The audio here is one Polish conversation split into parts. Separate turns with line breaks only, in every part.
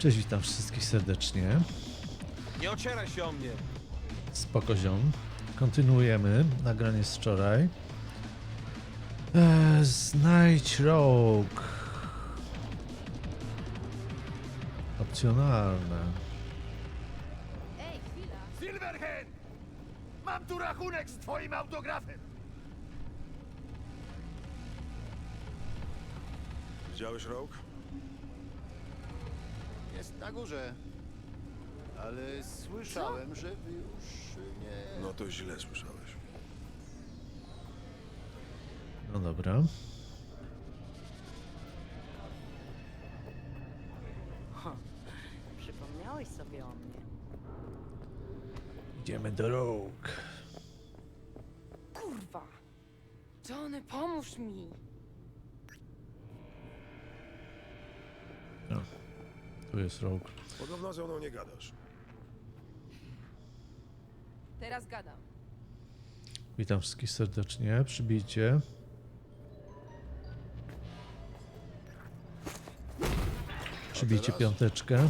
Cześć, witam wszystkich serdecznie.
Nie ocieraj się o mnie!
Spoko ziom. Kontynuujemy nagranie z wczoraj. Eee, znajdź rok. Opcjonalne.
Ej, chwila!
Silverhand! Mam tu rachunek z twoim autografem!
Widziałeś rok?
Na górze. Ale słyszałem, że wy już nie...
No to źle słyszałeś.
No dobra.
Przypomniałeś sobie o mnie.
Idziemy do Rogue.
Kurwa! Johnny, pomóż mi!
Tu jest Rogue.
Podobno ze mną nie gadasz.
Teraz gadam.
Witam wszystkich serdecznie. Przybijcie. Przybijcie piąteczkę.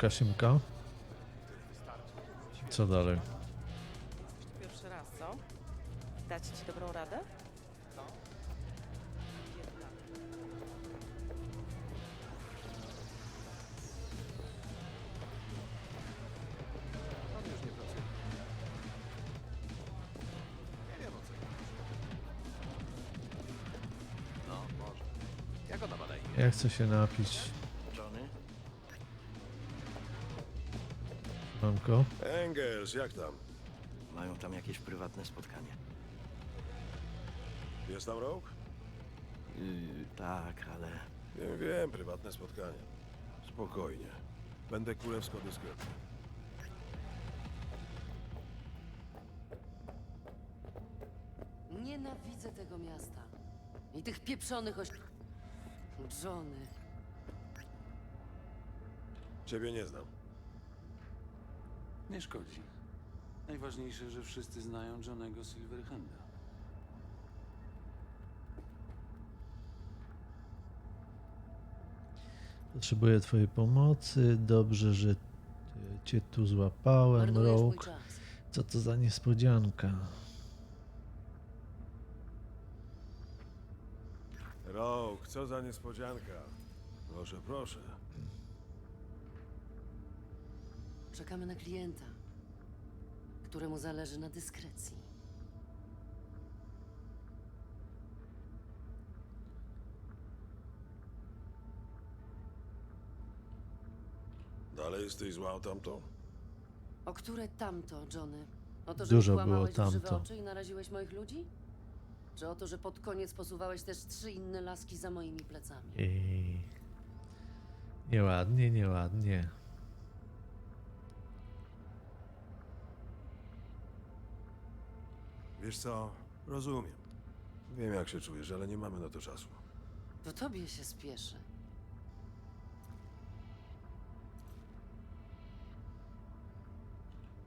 Siemka, siemka. Co dalej?
Pierwszy raz, co? Dać ci dobrą radę?
No, imię?
Ja chcę się napić. Mamko.
Engels, jak tam?
Mają tam jakieś prywatne spotkanie.
Jest tam rok?
Yy, tak, ale
Wiem, wiem, prywatne spotkanie. Spokojnie. Będę królewsko dyskretny.
Nienawidzę tego miasta. I tych pieprzonych oś... Johnny.
Ciebie nie znam.
Nie szkodzi. Najważniejsze, że wszyscy znają Johnego Silverhanda.
Potrzebuję twojej pomocy. Dobrze, że cię tu złapałem, Rogue. Co to za niespodzianka?
Rok, co za niespodzianka. Proszę, proszę.
Czekamy na klienta, któremu zależy na dyskrecji.
Dalej jesteś zła o tamto?
O które tamto, Johnny? O to, że
Dużo
kłamałeś
było
w żywe
tamto.
oczy i naraziłeś moich ludzi? Czy o to, że pod koniec posuwałeś też trzy inne laski za moimi plecami?
I... Nieładnie, nieładnie.
Wiesz co, rozumiem. Wiem jak się czujesz, ale nie mamy na to czasu.
To tobie się spieszy.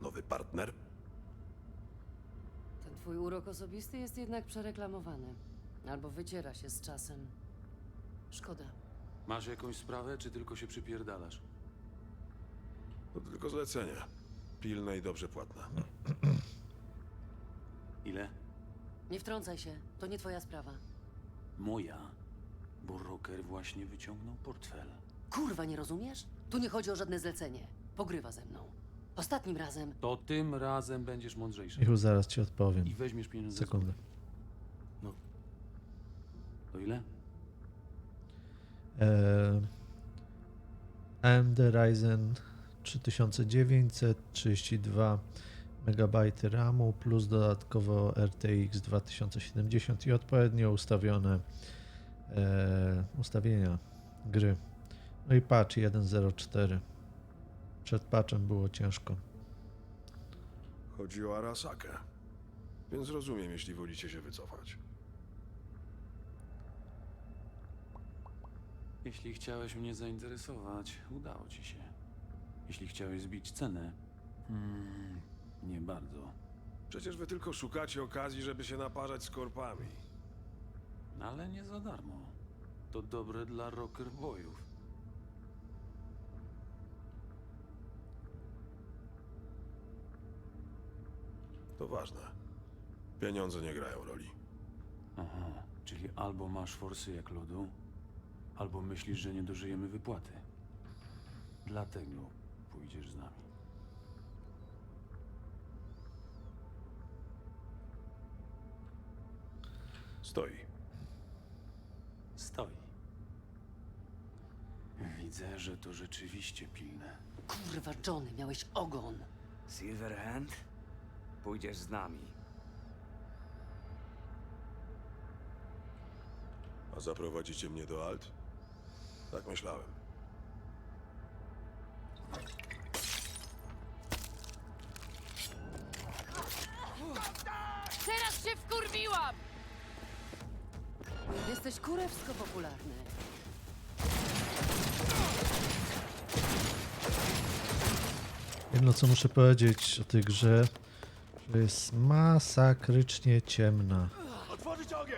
Nowy partner?
Ten twój urok osobisty jest jednak przereklamowany. Albo wyciera się z czasem. Szkoda.
Masz jakąś sprawę, czy tylko się przypierdalasz?
To tylko zlecenie. Pilne i dobrze płatne.
Ile?
Nie wtrącaj się, to nie twoja sprawa.
Moja. Bo Rocker właśnie wyciągnął portfel.
Kurwa, nie rozumiesz? Tu nie chodzi o żadne zlecenie. Pogrywa ze mną. Ostatnim razem
To tym razem będziesz mądrzejszy.
Michu, zaraz ci odpowiem.
I weźmiesz pieniądze.
Sekundę.
góry. To ile?
Eee, AMD Ryzen 3932 MB RAMu plus dodatkowo RTX 2070 i odpowiednio ustawione eee, ustawienia gry. No i patch 1.04. Przed patchem było ciężko.
Chodzi o Arasakę. Więc rozumiem, jeśli wolicie się wycofać.
Jeśli chciałeś mnie zainteresować, udało ci się. Jeśli chciałeś zbić cenę, hmm, nie bardzo.
Przecież wy tylko szukacie okazji, żeby się naparzać z korpami.
Ale nie za darmo. To dobre dla rocker boyów.
To ważne. Pieniądze nie grają roli.
Aha, czyli albo masz forsy jak lodu, albo myślisz, że nie dożyjemy wypłaty. Dlatego pójdziesz z nami.
Stoi.
Stoi. Widzę, że to rzeczywiście pilne.
Kurwa, Johnny, miałeś ogon.
Silverhand? Pójdziesz z nami.
A zaprowadzicie mnie do Alt? Tak myślałem.
Teraz się wkurwiłam!
Jesteś kurewsko popularny.
Jedno co muszę powiedzieć o tej grze, że jest masakrycznie ciemna.
Otworzyć ogień!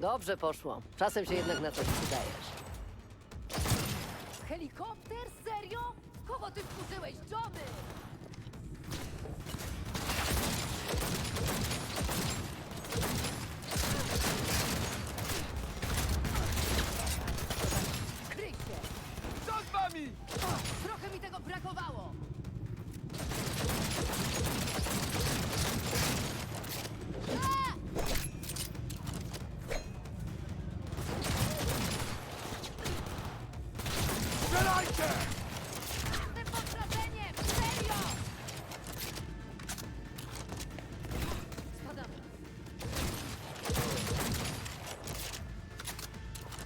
Dobrze poszło. Czasem się jednak na coś przydajesz.
Helikopter? Serio? Kogo ty wkurzyłeś, Johnny? Kryj się!
Wami?
Trochę mi tego brakowało!
Strzelajcie!
Tym pod wrażeniem! Serio! Spadamy.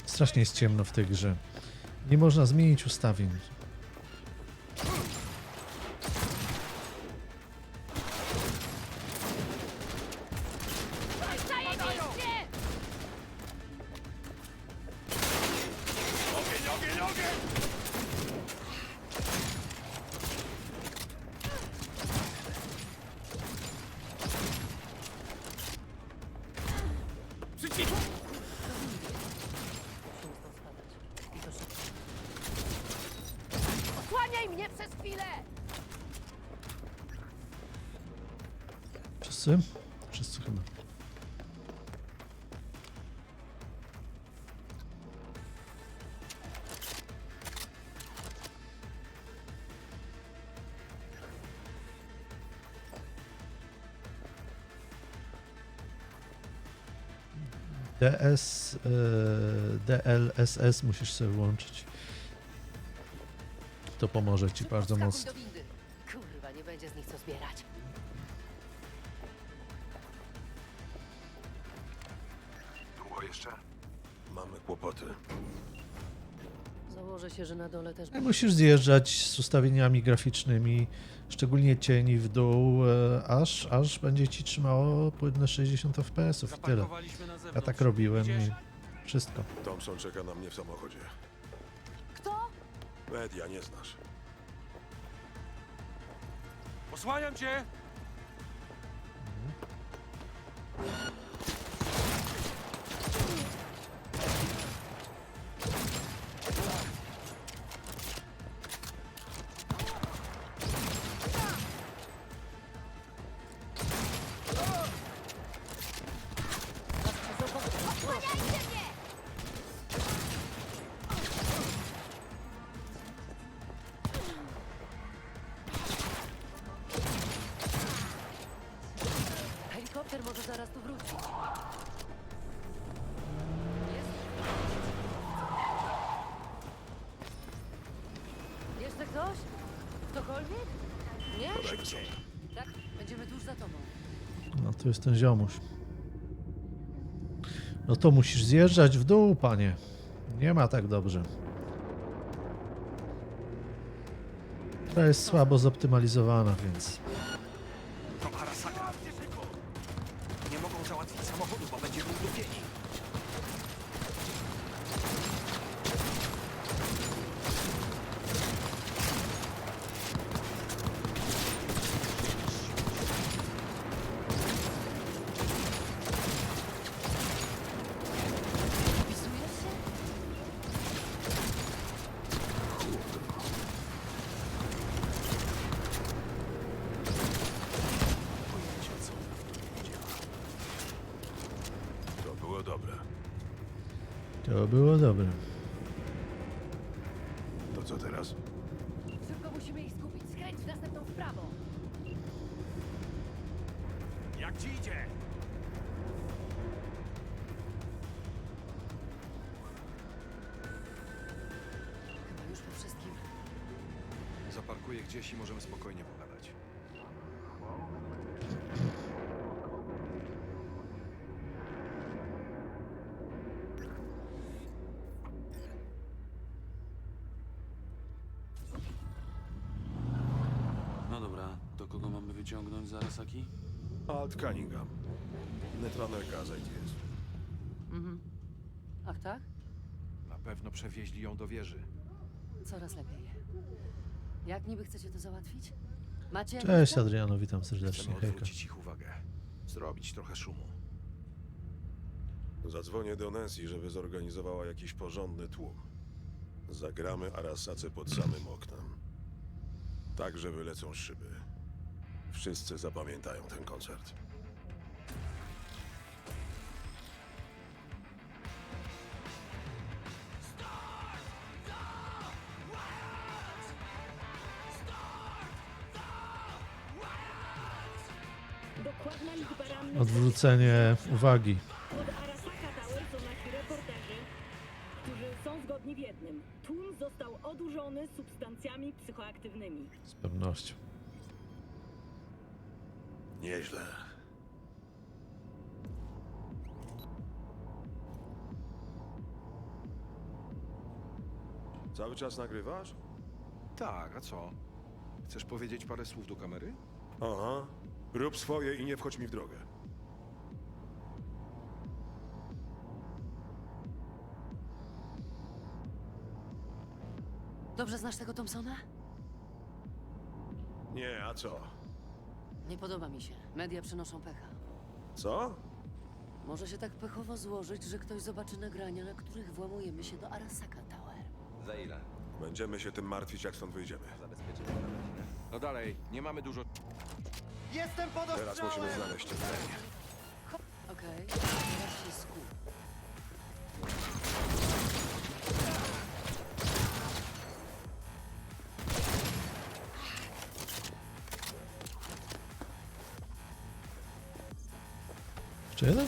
Strasznie jest ciemno w tej grze. Nie można zmienić ustawień. DS, e, DLSS musisz sobie włączyć. To pomoże ci bardzo mocno.
Kurwa, nie będzie z nich co zbierać.
Długo jeszcze? Mamy kłopoty.
Założę się, że na dole też
No, Musisz zjeżdżać z ustawieniami graficznymi, szczególnie cieni w dół, e, aż, aż będzie ci trzymało płynne 60 fps i tyle.
Zaparkowaliśmy na
Ja
zewnątrz.
tak robiłem i wszystko.
Thompson czeka na mnie w samochodzie.
Kto?
Media nie znasz.
Osłaniam cię!
Tu jest
ten ziomuś. No to musisz zjeżdżać w dół, panie. Nie ma tak dobrze. To jest słabo zoptymalizowana, więc
To Arasaka!
To było dobre.
To co teraz?
Szybko musimy ich skupić. Skręć w następną w prawo.
Jak ci idzie?
Chyba już po wszystkim.
Zaparkuję gdzieś i możemy spokojnie pogadać.
To kogo mamy wyciągnąć z Arasaki?
Alt Cunningham. Netranerka jest.
Mhm. Ach tak?
Na pewno przewieźli ją do wieży.
Coraz lepiej. Jak niby chcecie to załatwić? Macie
Cześć? Adriano, witam serdecznie.
Chcemy
Hejka.
odwrócić ich uwagę. Zrobić trochę szumu.
Zadzwonię do Nancy, żeby zorganizowała jakiś porządny tłum. Zagramy Arasace pod samym oknem. Tak, że wylecą szyby. Wszyscy zapamiętają ten koncert.
Dokładna liczba rannych
Odwrócenie uwagi.
od Arasaka Tower są nasi reporterzy, którzy są zgodni w jednym. Tłum został odurzony substancjami psychoaktywnymi.
Z pewnością.
Nieźle. Cały czas nagrywasz?
Tak, a co? Chcesz powiedzieć parę słów do kamery?
Aha. Rób swoje i nie wchodź mi w drogę.
Dobrze znasz tego Thompsona?
Nie, a co?
Nie podoba mi się. Media przynoszą pecha.
Co?
Może się tak pechowo złożyć, że ktoś zobaczy nagrania, na których włamujemy się do Arasaka Tower.
Za ile?
Będziemy się tym martwić, jak stąd wyjdziemy.
Na rodzinę.
No dalej, nie mamy dużo...
Teraz musimy znaleźć ten.
Okej, teraz się skup.
Jeszcze jeden?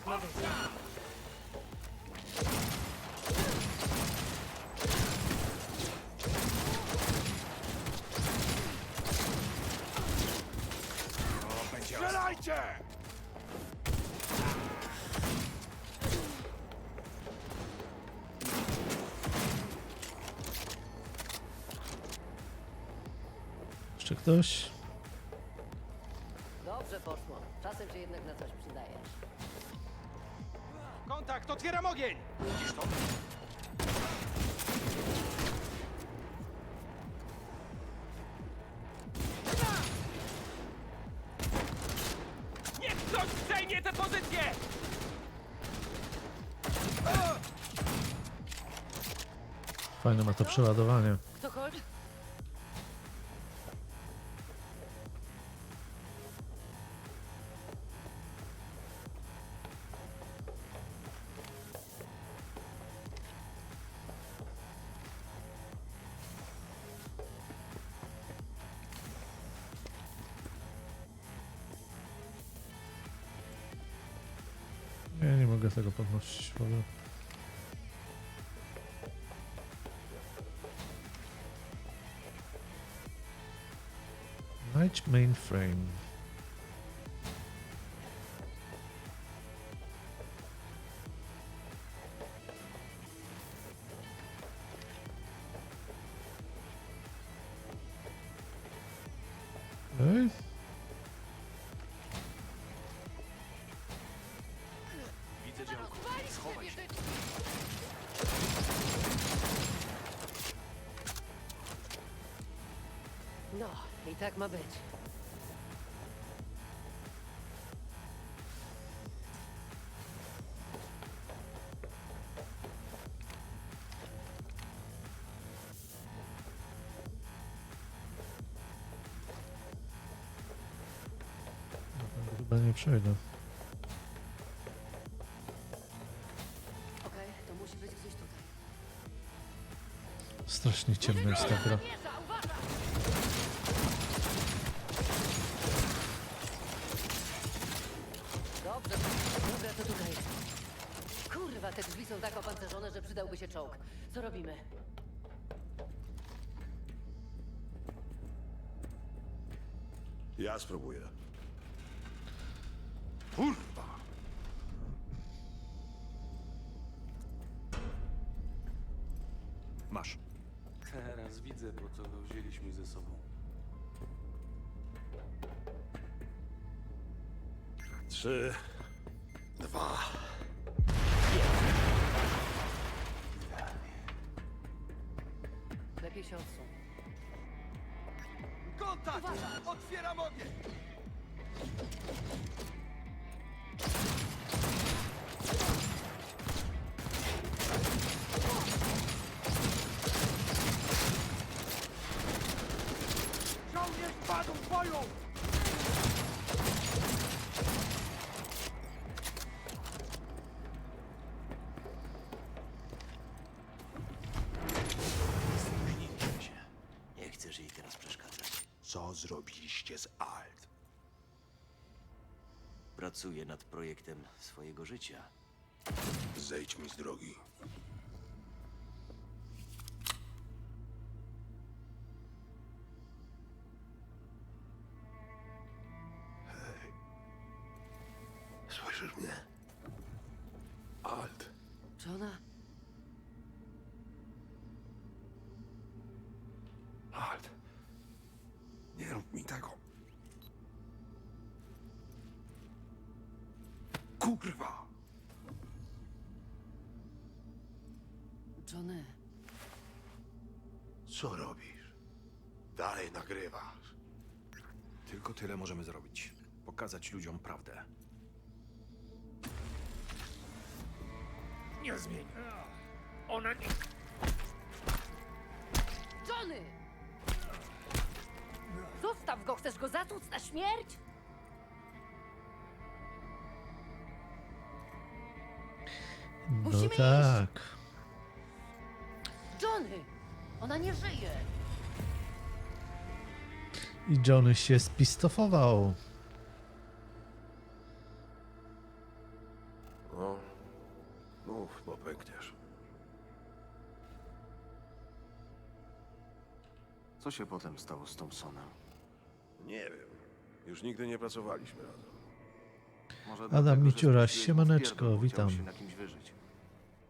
Tak ma być.
O, będzie Strzelajcie!
Jeszcze ktoś? Fajne ma to przeładowanie.
Ktokolwiek?
Nie, nie mogę tego podnosić w ogóle. Night mainframe.
I tak ma być.
Chyba nie przejdę.
Okej, to musi być gdzieś tutaj.
Strasznie ciemna jest ta gra.
Wieża, uważaj!
Dobrze, dobra, to tutaj. Kurwa, te drzwi są tak opancerzone, że przydałby się czołg. Co robimy?
Ja spróbuję.
Kurwa! Masz.
Teraz widzę, po co go wzięliśmy ze sobą.
Trzy,
Kontakt! Otwieram ogień! Żołnierz padł w boju!
Spóźniliśmy się. Nie chcesz jej teraz przeszkadzać. Co zrobiliście z Alt? Pracuję nad projektem swojego życia.
Zejdź mi z drogi.
Tyle możemy zrobić. Pokazać ludziom prawdę. Nie zmień. Ona nie...
Johnny! Zostaw go, chcesz go zatłuc na śmierć?
No
Musimy
tak.
Johnny! Ona nie żyje!
I Johnny się spistofował.
No, mów, bo pękniesz.
Co się potem stało z Thompsonem?
Nie wiem. Już nigdy nie pracowaliśmy razem.
Może
Adam
dlatego, że
Miciuraś,
spuściłeś mu
siemaneczko,
wpierdol, bo chciał
witam.
się na kimś wyżyć.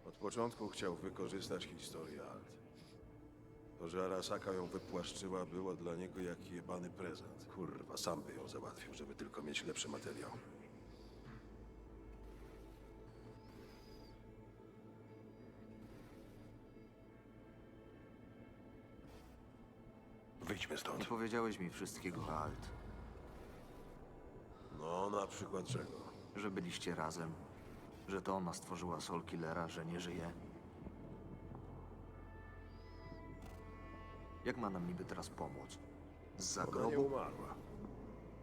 Od początku chciał wykorzystać historię Alt. To, że Arasaka ją wypłaszczyła, było dla niego jak jebany prezent. Kurwa, sam by ją załatwił, żeby tylko mieć lepszy materiał. Wyjdźmy
Nie
stąd.
powiedziałeś mi wszystkiego Alt.
No, na przykład czego?
Że byliście razem. Że to ona stworzyła Soul Killera, że nie żyje. Jak ma nam niby teraz pomóc? Z
Ona nie
zagrobu?
umarła.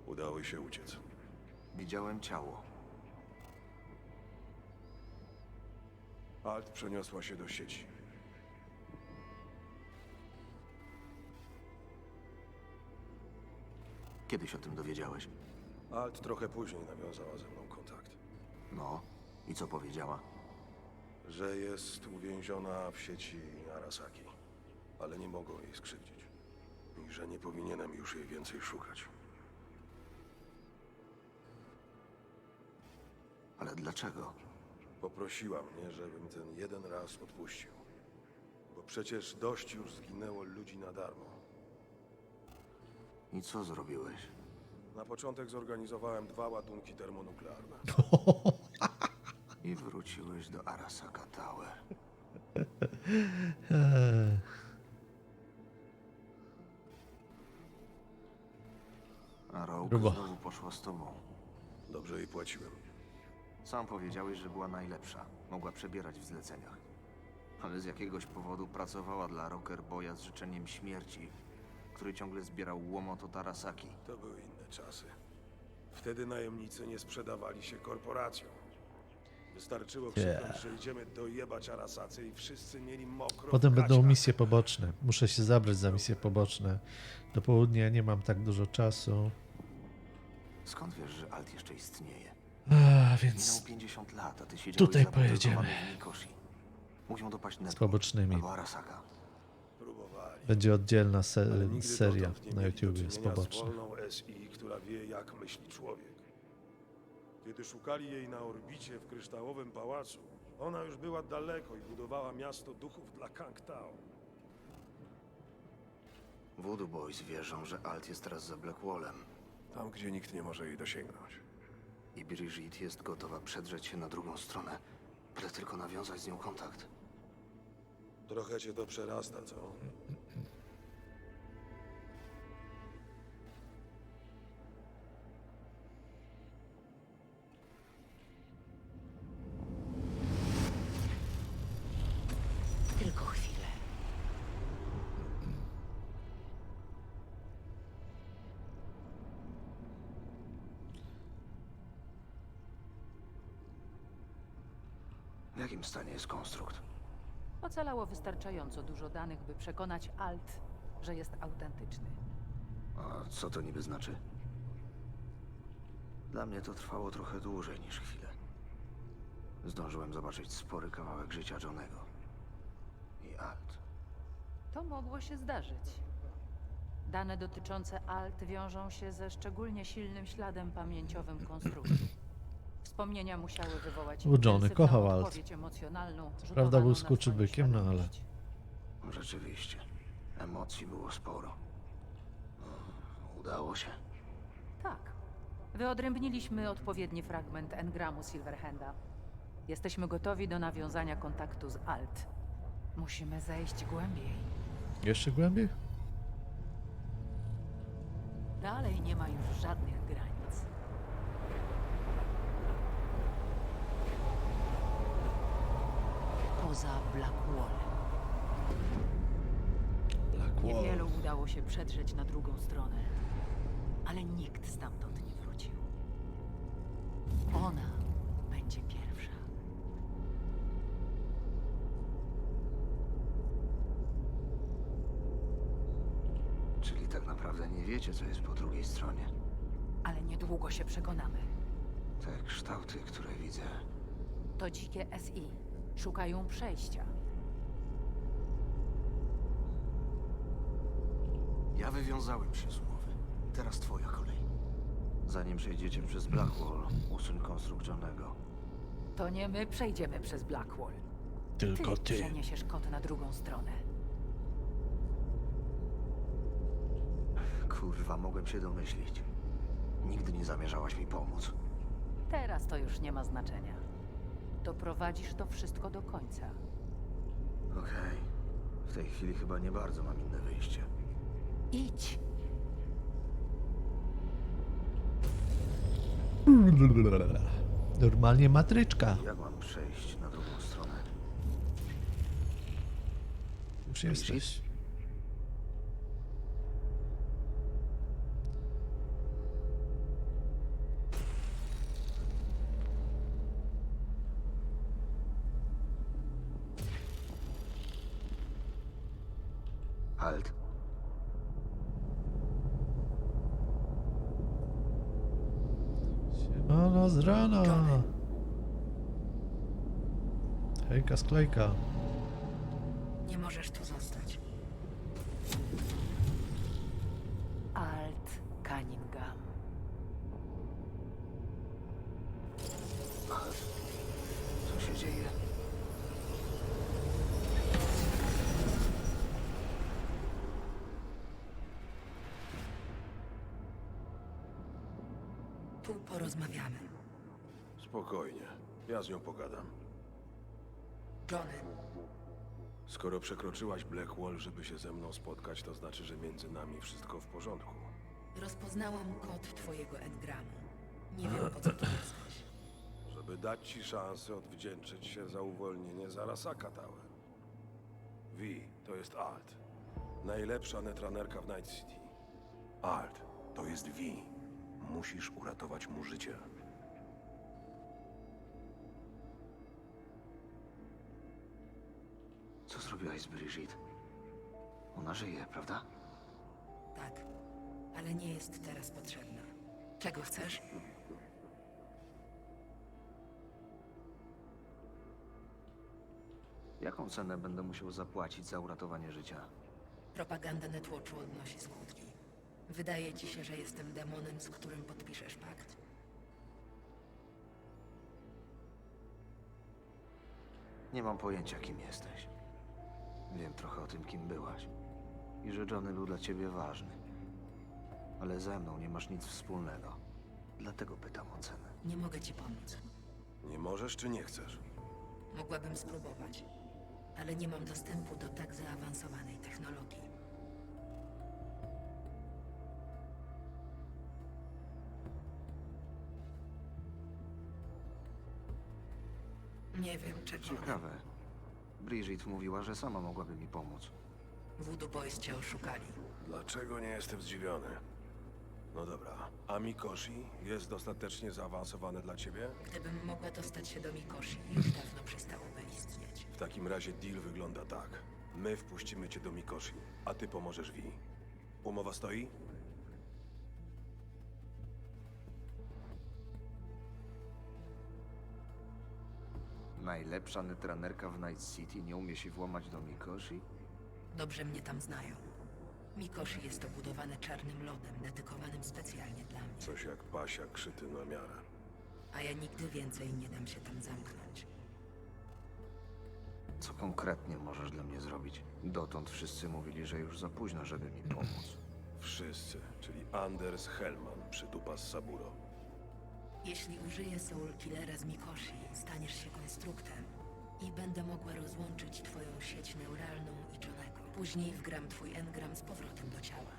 Udało jej się uciec.
Widziałem ciało.
Alt przeniosła się do sieci.
Kiedyś o tym dowiedziałeś?
Alt trochę później nawiązała ze mną kontakt.
No. I co powiedziała?
Że jest uwięziona w sieci Arasaki, ale nie mogą jej skrzywdzić. I że nie powinienem już jej więcej szukać.
Ale dlaczego?
Poprosiła mnie, żebym ten jeden raz odpuścił. Bo przecież dość już zginęło ludzi na darmo.
I co zrobiłeś?
Na początek zorganizowałem dwa ładunki termonuklearne.
I wróciłeś do Arasaka Tower. A Rogue
Grubo.
znowu poszła z tobą.
Dobrze jej płaciłem.
Sam powiedziałeś, że była najlepsza. Mogła przebierać w zleceniach. Ale z jakiegoś powodu pracowała dla Rocker Boya z życzeniem śmierci, który ciągle zbierał łomot od Arasaki.
To były inne czasy. Wtedy najemnicy nie sprzedawali się korporacjom. Wystarczyło krzyknąć, że idziemy dojebać Arasacy i wszyscy mieli mokro w
Potem będą
gaciach.
misje poboczne. Muszę się zabrać za misje poboczne. Do południa nie mam tak dużo czasu.
Skąd wiesz, że Alt jeszcze istnieje?
A,
Minął
więc
50 lat, a ty siedziałeś
tutaj pojedziemy.
dopaść
z pobocznymi.
albo Arasaka.
Próbowali.
Będzie oddzielna
Ale
se
nigdy
seria
dotąd nie
na
mieli do
YouTubie z
czynienia
pobocznych.
wolną SI, która wie, jak myśli człowiek. Kiedy szukali jej na orbicie w kryształowym pałacu, ona już była daleko i budowała miasto duchów dla Kangtao.
Voodoo Boys wierzą, że Alt jest teraz za Blackwallem
Tam, gdzie nikt nie może jej dosięgnąć.
i Brigitte jest gotowa przedrzeć się na drugą stronę, byle tylko nawiązać z nią kontakt.
Trochę cię to przerasta, co?
W jakim stanie jest konstrukt?
Ocalało wystarczająco dużo danych, by przekonać Alt, że jest autentyczny.
A co to niby znaczy? Dla mnie to trwało trochę dłużej niż chwilę. Zdążyłem zobaczyć spory kawałek życia Johnego. I Alt.
To mogło się zdarzyć. Dane dotyczące Alt wiążą się ze szczególnie silnym śladem pamięciowym konstrukcji. Wspomnienia musiały wywołać
Bo Johnny kochał Alt.
odpowiedź emocjonalną,
Prawda,
rzutowaną
był
na
skurczybykiem,
swoją
no ale-
świadomość.
Rzeczywiście. Emocji było sporo. No, Udało się.
Tak. Wyodrębniliśmy odpowiedni fragment engramu Silverhanda. Jesteśmy gotowi do nawiązania kontaktu z Alt. Musimy zejść głębiej.
Jeszcze głębiej?
Dalej nie ma już żadnych Poza Blackwallem. Niewielu udało się przedrzeć na drugą stronę, ale nikt stamtąd nie wrócił. Ona będzie pierwsza.
Czyli tak naprawdę nie wiecie, co jest po drugiej stronie.
Ale niedługo się przekonamy.
Te kształty, które widzę.
To dzikie SI. Szukają przejścia.
Ja wywiązałem się z umowy. Teraz twoja kolej. Zanim przejdziecie przez Blackwall, usuń konstrukt Johnego.
To nie my przejdziemy przez Blackwall.
Tylko
ty.
ty.
przeniesiesz kod na drugą stronę.
Kurwa, mogłem się domyślić. Nigdy nie zamierzałaś mi pomóc.
Teraz to już nie ma znaczenia. Doprowadzisz to wszystko do końca.
Okej. W tej chwili chyba nie bardzo mam inne wyjście.
Idź.
Normalnie matryczka.
Jak mam przejść na drugą stronę?
Już jesteś.
Halt.
Siemano z rana. Hejka sklejka.
Nie możesz tu zostać.
Spokojnie. Ja z nią pogadam.
Johnny,
Skoro przekroczyłaś Blackwall, żeby się ze mną spotkać, to znaczy, że między nami wszystko w porządku.
rozpoznałam kod twojego engramu. Nie wiem, po co tu jesteś.
Żeby dać ci szansę odwdzięczyć się za uwolnienie Zarasaka Tower. Vi, to jest Alt. Najlepsza netranerka w Night City. Alt, to jest Vi. Musisz uratować mu życie.
Zrobiłaś z Brigitte? Ona żyje, prawda?
Tak, ale nie jest teraz potrzebna. Czego chcesz?
Jaką cenę będę musiał zapłacić za uratowanie życia?
Propaganda Netwatchu odnosi skutki. Wydaje ci się, że jestem demonem, z którym podpiszesz pakt.
Nie mam pojęcia, kim jesteś. Wiem trochę o tym, kim byłaś. I że Johnny był dla ciebie ważny. Ale ze mną nie masz nic wspólnego. Dlatego pytam o cenę.
Nie mogę ci pomóc.
Nie możesz czy nie chcesz?
Mogłabym spróbować, ale nie mam dostępu do tak zaawansowanej technologii. Nie wiem, czego.
Ciekawe. Brigitte mówiła, że sama mogłaby mi pomóc.
Voodoo Boys cię oszukali.
Dlaczego nie jestem zdziwiony? No dobra. A Mikoshi jest dostatecznie zaawansowane dla ciebie?
Gdybym mogła dostać się do Mikoshi, już dawno przestałoby istnieć.
W takim razie deal wygląda tak. My wpuścimy cię do Mikoshi, a ty pomożesz Vi. Umowa stoi?
Najlepsza netranerka w Night City nie umie się włamać do Mikoshi?
Dobrze mnie tam znają. Mikoshi jest obudowane czarnym lodem, dedykowanym specjalnie dla mnie.
Coś jak pasia krzyty na miarę.
A ja nigdy więcej nie dam się tam zamknąć.
Co konkretnie możesz dla mnie zrobić? Dotąd wszyscy mówili, że już za późno, żeby mi pomóc.
Wszyscy, czyli Anders Hellman, przytupa z Saburo.
Jeśli użyję Soul Killera z Mikoshi, staniesz się konstruktem i będę mogła rozłączyć twoją sieć neuralną i Johnego. Później wgram twój engram z powrotem do ciała.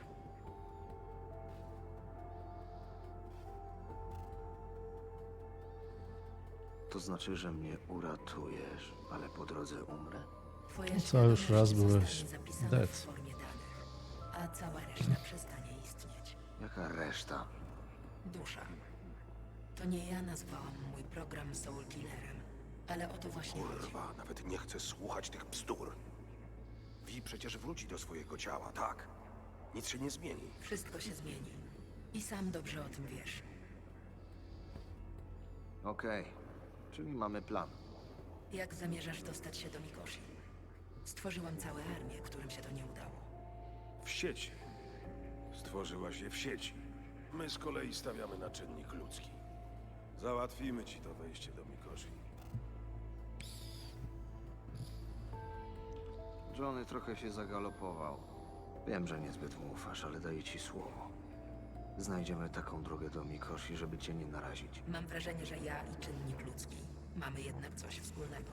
To znaczy, że mnie uratujesz, ale po drodze umrę?
Twoja
No co, już
świadomość
raz
zostanie
byłeś
zapisana
dead.
w formie danych, a cała reszta przestanie istnieć.
Jaka reszta?
Dusza. To nie ja nazwałam mój program Soul Killerem, ale o to właśnie chodzi.
Kurwa, nawet nie chcę słuchać tych bzdur. Vi przecież wróci do swojego ciała, tak? Nic się nie zmieni.
Wszystko się zmieni. I sam dobrze o tym wiesz.
Okej, czyli mamy plan.
Jak zamierzasz dostać się do Mikoshi? Stworzyłam całe armię, którym się to nie udało.
W sieci. Stworzyłaś je w sieci. My z kolei stawiamy na czynnik ludzki. Załatwimy ci to wejście do Mikoshi.
Johnny trochę się zagalopował. Wiem, że niezbyt mu ufasz, ale daję ci słowo. Znajdziemy taką drogę do Mikoshi, żeby cię nie narazić.
Mam wrażenie, że ja i czynnik ludzki mamy jednak coś wspólnego.